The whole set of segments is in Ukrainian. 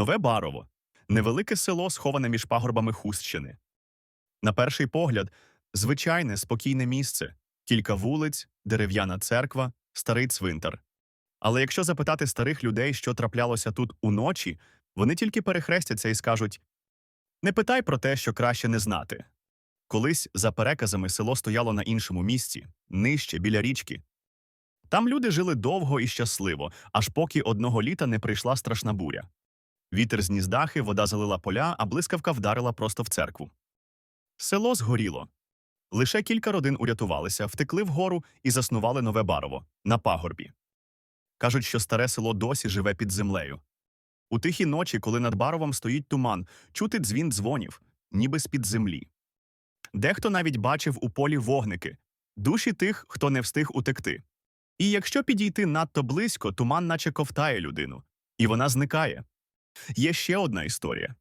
Нове Барово невелике село, сховане між пагорбами Хустщини. На перший погляд, звичайне, спокійне місце, кілька вулиць, дерев'яна церква, старий цвинтар. Але якщо запитати старих людей, що траплялося тут уночі, вони тільки перехрестяться і скажуть не питай про те, що краще не знати. Колись, за переказами, село стояло на іншому місці, нижче, біля річки. Там люди жили довго і щасливо, аж поки одного літа не прийшла страшна буря. Вітер зніс дахи, вода залила поля, а блискавка вдарила просто в церкву. Село згоріло. Лише кілька родин урятувалися, втекли вгору і заснували нове барово на пагорбі. Кажуть, що старе село досі живе під землею. У тихі ночі, коли над баровом стоїть туман, чути дзвін дзвонів, ніби з-під землі. Дехто навіть бачив у полі вогники, душі тих, хто не встиг утекти. І якщо підійти надто близько, туман наче ковтає людину, і вона зникає. Є ще одна історія.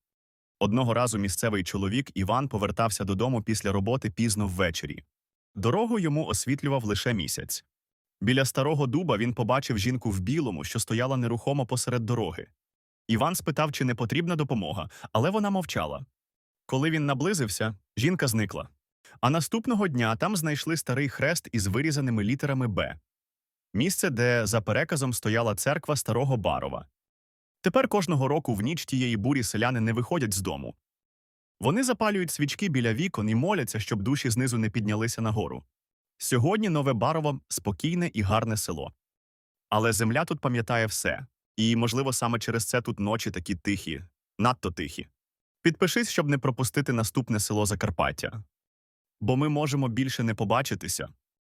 Одного разу місцевий чоловік Іван повертався додому після роботи пізно ввечері. Дорогу йому освітлював лише місяць. Біля старого дуба він побачив жінку в білому, що стояла нерухомо посеред дороги. Іван спитав, чи не потрібна допомога, але вона мовчала. Коли він наблизився, жінка зникла. А наступного дня там знайшли старий хрест із вирізаними літерами Б. Місце, де за переказом стояла церква старого Барова. Тепер кожного року в ніч тієї бурі селяни не виходять з дому. Вони запалюють свічки біля вікон і моляться, щоб душі знизу не піднялися нагору. Сьогодні Нове Барово спокійне і гарне село. Але земля тут пам'ятає все, і, можливо, саме через це тут ночі такі тихі, надто тихі. Підпишись, щоб не пропустити наступне село Закарпаття. Бо ми можемо більше не побачитися,